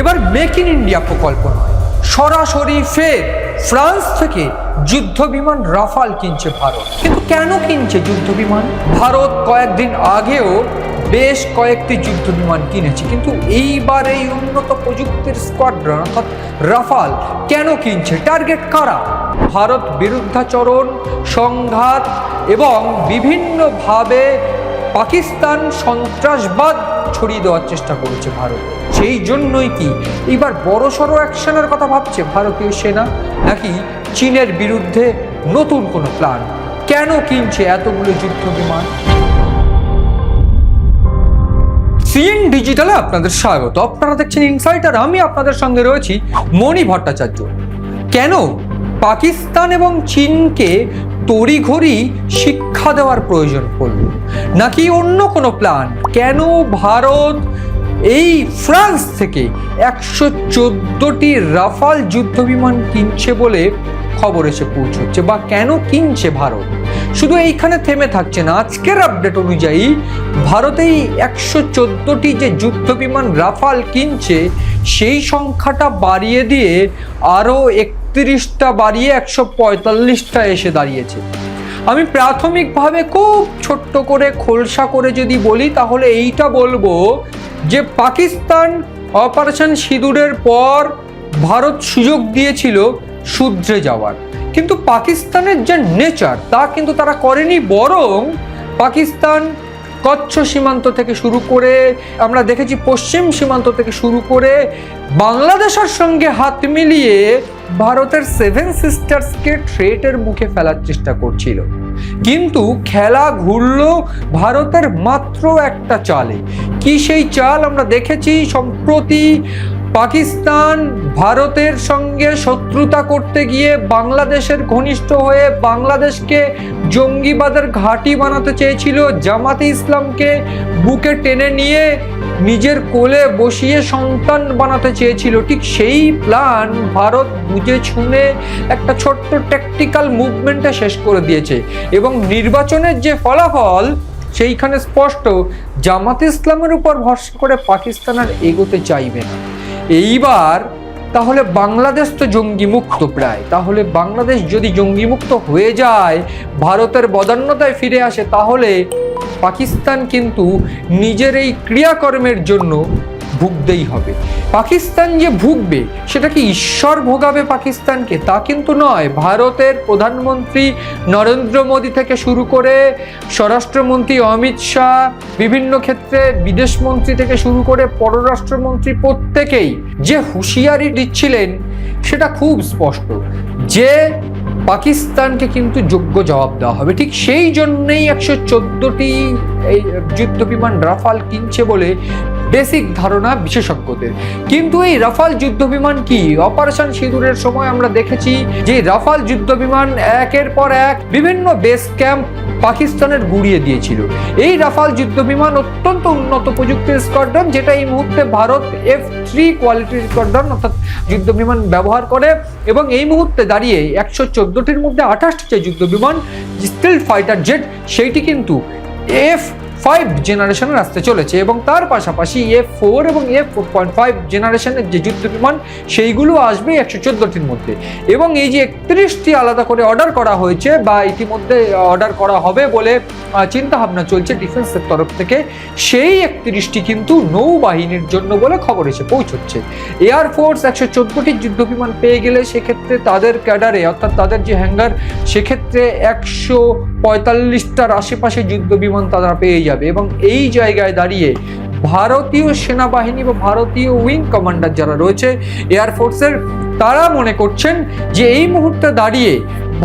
এবার make in India প্রকল্প নয়। সরাসরি ফের ফ্রান্স থেকে যুদ্ধ বিমান রাফাল কিনছে ভারত। কিন্তু কেন কিনছে যুদ্ধ বিমান ভারত কয়েকদিন আগেও বেশ কয়েকটি যুদ্ধ বিমান কিনেছে। কিন্তু এইবার এই উন্নত প্রযুক্তির স্কোয়াড্রন অর্থাৎ রাফাল কেন কিনছে? টার্গেট কারা? ভারত বিরুদ্ধাচরণ, সংঘাত এবং বিভিন্নভাবে পাকিস্তান সন্ত্রাসবাদ ছড়িয়ে দেওয়ার চেষ্টা করেছে ভারত। সেই জন্যই কি এবার বড় সড়ো অ্যাকশনের কথা ভাবছে ভারতীয় সেনা? নাকি চীনের বিরুদ্ধে নতুন কোনো প্ল্যান? কেন কিনছে এতগুলো যুদ্ধ বিমান? সিএন ডিজিটালে আপনাদের স্বাগত। আপনারা দেখছেন ইনসাইটার আমি আপনাদের সঙ্গে রয়েছি মণি ভট্টাচার্য। কেন পাকিস্তান এবং চীনকে তড়িঘড়ি শিক্ষা দেওয়ার প্রয়োজন পড়ল। নাকি অন্য কোনো প্ল্যান কেন ভারত এই ফ্রান্স থেকে একশো চোদ্দোটি রাফাল যুদ্ধ বিমান কিনছে বলে খবর এসে পৌঁছচ্ছে? বা কেন কিনছে ভারত? শুধু এইখানে থেমে থাকছে না, আজকের আপডেট অনুযায়ী ভারতেই একশো চোদ্দোটি যে যুদ্ধ বিমান রাফাল কিনছে, সেই সংখ্যাটা বাড়িয়ে দিয়ে আরও একত্রিশটা বাড়িয়ে একশো পঁয়তাল্লিশটা এসে দাঁড়িয়েছে। আমি প্রাথমিকভাবে খুব ছোট্ট করে খোলসা করে যদি বলি, তাহলে এইটা বলব যে পাকিস্তান অপারেশন সিঁদুরের পর ভারত সুযোগ দিয়েছিল শুধরে যাওয়ার। কিন্তু পাকিস্তানের যে নেচার, তা কিন্তু তারা করেনি, বরং পাকিস্তান কচ্ছ সীমান্ত থেকে শুরু করে, আমরা দেখেছি পশ্চিম সীমান্ত থেকে শুরু করে বাংলাদেশের সঙ্গে হাত মিলিয়ে ভারতের সেভেন সিস্টার্সকে থ্রেটের মুখে ফেলার চেষ্টা করছিল। কিন্তু খেলা ঘুরল ভারতের মাত্র একটা চালে। কি সেই চাল আমরা দেখেছি? সম্প্রতি পাকিস্তান ভারতের সঙ্গে শত্রুতা করতে গিয়ে বাংলাদেশের ঘনিষ্ঠ হয়ে বাংলাদেশকে জঙ্গিবাদের ঘাঁটি বানাতে চেয়েছিল। জামাতে ইসলামকে বুকে টেনে নিয়ে নিজের কোলে বসিয়ে সন্তান বানাতে চেয়েছিল। ঠিক সেই প্ল্যান ভারত বুঝে ছুঁড়ে একটা ছোট্ট ট্যাকটিক্যাল মুভমেন্টে শেষ করে দিয়েছে এবং নির্বাচনের যে ফলাফল, সেইখানে স্পষ্ট, জামাতে ইসলামের উপর ভরসা করে পাকিস্তান আর এগোতে চাইবে না। এইবার তাহলে বাংলাদেশ তো জঙ্গি মুক্ত প্রায়। তাহলে বাংলাদেশ যদি জঙ্গি মুক্ত হয়ে যায়, ভারতের বদান্যতায় ফিরে আসে, তাহলে পাকিস্তান কিন্তু নিজের এই ক্রিয়াকর্মের জন্য ভুগতেই হবে। পাকিস্তান যে ভুগবে, সেটা কি ঈশ্বর ভোগাবে পাকিস্তানকে? তা কিন্তু নয়। ভারতের প্রধানমন্ত্রী নরেন্দ্র মোদী থেকে শুরু করে স্বরাষ্ট্রমন্ত্রী অমিত শাহ, বিভিন্ন ক্ষেত্রে বিদেশমন্ত্রী থেকে শুরু করে পররাষ্ট্রমন্ত্রী প্রত্যেকেই যে হুঁশিয়ারি দিচ্ছিলেন, সেটা খুব স্পষ্ট। যে পাকিস্তানকে কিন্তু যোগ্য জবাব দেওয়া হবে। ঠিক সেই জন্যেই একশো চোদ্দোটি এই যুদ্ধ বিমান রাফাল কিনছে বলে বেসিক ধারণা বিশেষজ্ঞদের। কিন্তু এই রাফাল যুদ্ধ বিমান কি? অপারেশন সিঁদুরের সময় আমরা দেখেছি যে রাফাল যুদ্ধ বিমান একের পর এক বিভিন্ন বেস ক্যাম্প পাকিস্তানের গুড়িয়ে দিয়েছিল। এই রাফাল যুদ্ধ বিমান অত্যন্ত উন্নত প্রযুক্তির স্কোয়াড্রন, যেটা এই মুহূর্তে ভারত এফ থ্রি কোয়ালিটির স্কোয়াড্রন অর্থাৎ যুদ্ধ বিমান ব্যবহার করে এবং এই মুহূর্তে দাঁড়িয়ে একশো চোদ্দোটির মধ্যে আঠাশটি যে যুদ্ধ বিমান স্টিল ফাইটার জেট সেইটি কিন্তু এফ ফাইভ জেনারেশনের আসতে চলেছে এবং তার পাশাপাশি এফ ফোর এবং এফ ফোর পয়েন্ট ফাইভ জেনারেশনের যে যুদ্ধ বিমান, সেইগুলো আসবে একশো চোদ্দোটির মধ্যে। এবং এই যে একত্রিশটি আলাদা করে অর্ডার করা হয়েছে বা ইতিমধ্যে অর্ডার করা হবে বলে চিন্তা ভাবনা চলছে ডিফেন্সের তরফ থেকে, সেই একত্রিশটি কিন্তু নৌবাহিনীর জন্য বলে খবর এসে পৌঁছচ্ছে। এয়ারফোর্স একশো চোদ্দোটি যুদ্ধ বিমান পেয়ে গেলে সেক্ষেত্রে তাদের ক্যাডারে, অর্থাৎ তাদের যে হ্যাঙ্গার সেক্ষেত্রে একশো পঁয়তাল্লিশটার আশেপাশে যুদ্ধ বিমান তারা পেয়ে যাবে। এবং এই জায়গায় দাঁড়িয়ে ভারতীয় সেনাবাহিনী বা ভারতীয় উইং কমান্ডার যারা রয়েছে এয়ারফোর্সের তারা মনে করছেন যে এই মুহূর্তে দাঁড়িয়ে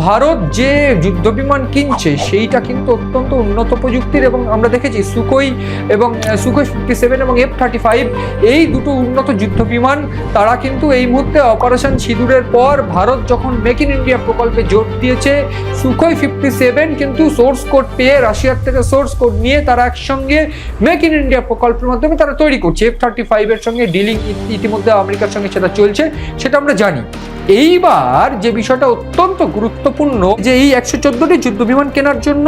ভারত যে যুদ্ধ বিমান কিনছে, সেইটা কিন্তু অত্যন্ত উন্নত প্রযুক্তির এবং আমরা দেখেছি সুকোই এবং সুকোই ফিফটি সেভেন এবং এফ থার্টি ফাইভ, এই দুটো উন্নত যুদ্ধ বিমান তারা কিন্তু এই মুহূর্তে অপারেশন সিঁদুরের পর ভারত যখন মেক ইন ইন্ডিয়া প্রকল্পে জোর দিয়েছে, সুকোই ফিফটি সেভেন কিন্তু সোর্স কোড পেয়ে রাশিয়ার থেকে সোর্স কোড নিয়ে তারা একসঙ্গে মেক ইন ইন্ডিয়া প্রকল্পের মাধ্যমে তারা তৈরি করছে। এফ থার্টি ফাইভের সঙ্গে ডিলিং ইতিমধ্যে আমেরিকার সঙ্গে সেটা চলছে, সেটা আমরা জানি। এইবার যে বিষয়টা অত্যন্ত গুরুত্বপূর্ণ যে এই একশো চোদ্দটি যুদ্ধ বিমান কেনার জন্য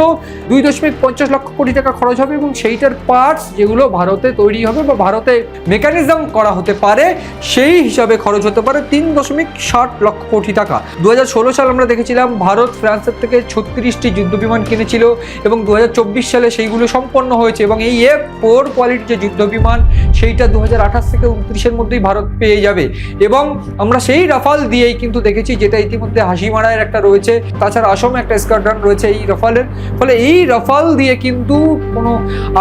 দুই দশমিক পঞ্চাশ লক্ষ কোটি টাকা খরচ হবে এবং সেইটার পার্টস যেগুলো ভারতে তৈরি হবে বা ভারতে মেকানিজম করা হতে পারে, সেই হিসাবে খরচ হতে পারে তিন দশমিক ষাট লক্ষ কোটি টাকা। দু ষোলো সাল আমরা দেখেছিলাম ভারত ফ্রান্সের থেকে ছত্রিশটি যুদ্ধ বিমান কিনেছিল এবং দু হাজার চব্বিশ সালে সেইগুলো সম্পন্ন হয়েছে এবং এই এফ ফোর কোয়ালিটির যে যুদ্ধ বিমান, সেইটা দু হাজার আঠাশ থেকে উনত্রিশের মধ্যেই ভারত পেয়ে যাবে। এবং আমরা সেই রাফাল দিয়েই কিন্তু দেখেছি যেটা ইতিমধ্যে হাসিমারায়ের একটা রয়েছে। তাছাড়া আসমে একটা স্কোয়াড্রন রয়েছে এই রাফালের। ফলে এই রাফাল দিয়ে কিন্তু কোনো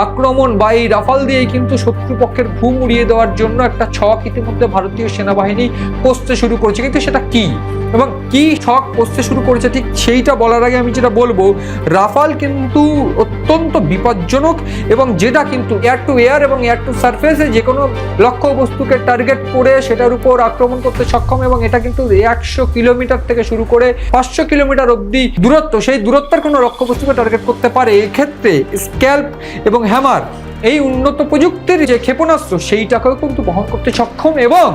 আক্রমণ বা এই রাফাল দিয়েই কিন্তু শত্রুপক্ষের ঘুম উড়িয়ে দেওয়ার জন্য একটা ছক ইতিমধ্যে ভারতীয় সেনাবাহিনী কষতে শুরু করেছে। কিন্তু সেটা কি? এবং কি ছক কষতে শুরু করেছে ঠিক সেইটা বলার আগে আমি যেটা বলব, রাফাল কিন্তু অত্যন্ত বিপজ্জনক এবং যেটা কিন্তু এয়ার টু এয়ার এবং এয়ার টু সারফেসে যে কোনো লক্ষ্য বস্তুকে টার্গেট করে সেটার উপর আক্রমণ করতে সক্ষম এবং এটা কিন্তু একশো কিলোমিটার থেকে শুরু করে পাঁচশো কিলোমিটার অবধি দূরত্ব, সেই দূরত্বের কোনো লক্ষ্য বস্তুকে টার্গেট করতে পারে এক্ষেত্রে স্ক্যাল্প এবং হ্যামার এই উন্নত প্রযুক্তির যে ক্ষেপণাস্ত্র, সেইটাকেও কিন্তু বহন করতে সক্ষম এবং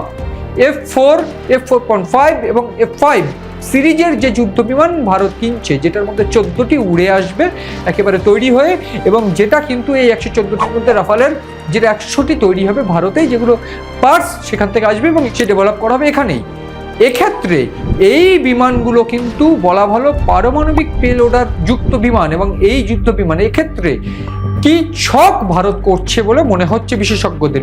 F four F four point five এবং এফ ফাইভ সিরিজের যে যুদ্ধ বিমান ভারত কিনছে, যেটার মধ্যে চোদ্দোটি উড়ে আসবে একেবারে তৈরি হয়ে এবং যেটা কিন্তু এই একশো চোদ্দোটির মধ্যে রাফালের যেটা একশোটি তৈরি হবে ভারতেই, যেগুলো পার্টস সেখান থেকে আসবে এবং সে ডেভেলপ করা হবে এখানেই। এক্ষেত্রে এই বিমানগুলো কিন্তু বলা ভালো পারমাণবিক পেলোডার যুক্ত বিমান এবং এই যুদ্ধ বিমান এক্ষেত্রে কি ছক ভারত করছে বলে মনে হচ্ছে বিশেষজ্ঞদের?